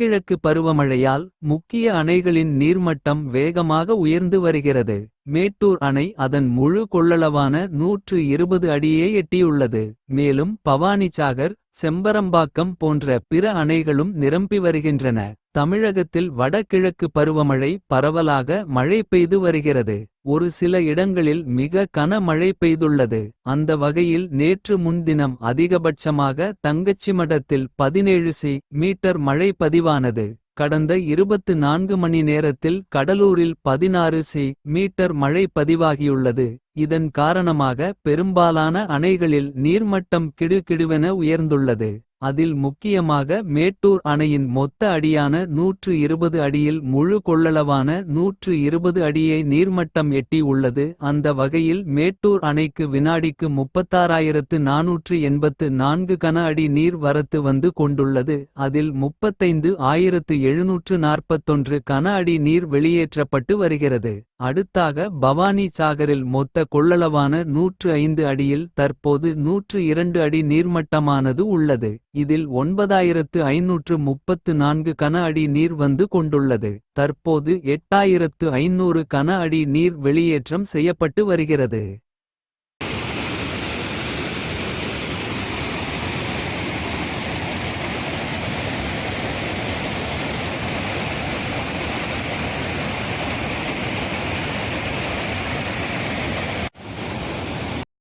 வடகிழக்கு பருவமழையால் முக்கிய அணைகளின் நீர்மட்டம் வேகமாக உயர்ந்து வருகிறது. மேட்டூர் அணை அதன் முழு கொள்ளளவான நூற்று இருபது அடியே எட்டியுள்ளது. மேலும் பவானிசாகர் செம்பரம்பாக்கம் போன்ற பிற அணைகளும் நிரம்பி வருகின்றன. தமிழகத்தில் வடகிழக்கு பருவமழை பரவலாக மழை பெய்து வருகிறது. ஒரு சில இடங்களில் மிக கன மழை பெய்துள்ளது. அந்த வகையில் நேற்று முன்தினம் அதிகபட்சமாக தங்கச்சிமடத்தில் 17 சி. மீட்டர் மழை பதிவானது. கடந்த 24 மணி நேரத்தில் கடலூரில் 16 சி. மீட்டர் மழை பதிவாகியுள்ளது. இதன் காரணமாக பெரும்பாலான அணைகளில் நீர்மட்டம் கிடுகிடுவென உயர்ந்துள்ளது. அதில் முக்கியமாக மேட்டூர் அணையின் மொத்த அடியான 120 அடியில் முழு கொள்ளளவான 120 அடியை நீர்மட்டம் எட்டி உள்ளது. அந்த வகையில் மேட்டூர் அணைக்கு வினாடிக்கு 36484 கன அடி நீர் வரத்து வந்து கொண்டுள்ளது. அதில் 35741 கன அடி நீர் வெளியேற்றப்பட்டு வருகிறது. அடுத்தாக பவானி சாகரில் மொத்த கொள்ளளவான 105 அடியில் தற்போது 102 அடி நீர்மட்டமானது உள்ளது. இதில் ஒன்பதாயிரத்து ஐநூற்று முப்பத்து நான்கு கன அடி நீர் வந்து கொண்டுள்ளது. தற்போது எட்டாயிரத்து ஐநூறு கன அடி நீர் வெளியேற்றம் செய்யப்பட்டு வருகிறது.